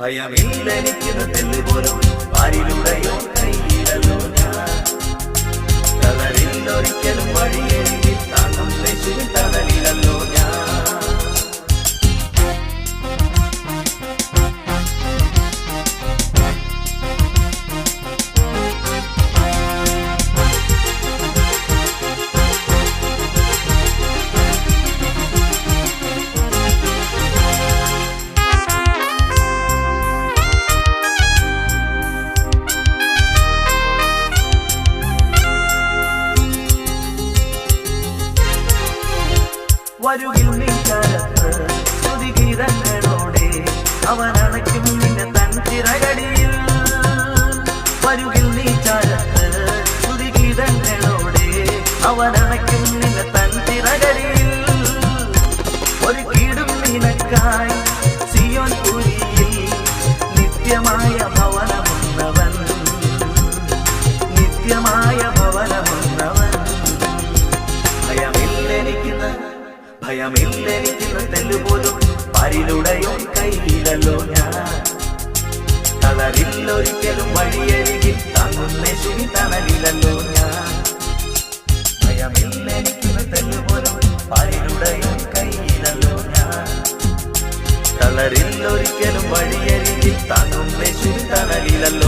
ഭയമില്ലെനിക്കുന്ന തെല്ലുപോലും വാരിലുടയോ കയ്യിലല്ലോ ഞാൻ വരുകിൽ നീ കാലത്ത് സ്തുതിഗീതങ്ങളോടെ അവൻ അണയ്ക്കും നിന്നെ തൻ ചിറകടിയിൽ. വരുകിൽ നീ കാലത്ത് സ്തുതിഗീതങ്ങളോടെ അവൻ അണയ്ക്കും നിന്നെ തൻ ചിറകടിയിൽ. ഒരു കീടും നിനക്കായി സിയോൻ പുരിയിൽ നിത്യമായ ഭവനമുള്ളവൻ. നിത്യമായ ഭവനമുന്നവൻ ഭയമില്ലെനിക്കുന്ന തെല്ലുപോലും പരിലുടയോ കയ്യിലല്ലോ ഞാൻ. തളരില്ലൊരിക്കലും വഴിയരികിൽ തങ്ങുന്ന ശുഭി തണലിലല്ലോ ഞാൻ. ഭയമില്ലെനിക്കുന്ന തെല്ലുപോലും പരിലുടയോ കയ്യിലല്ലോ ഞാൻ. തളരില്ലൊരിക്കലും വഴിയരികിൽ തങ്ങുന്ന ശുഭി തണലിലല്ലോ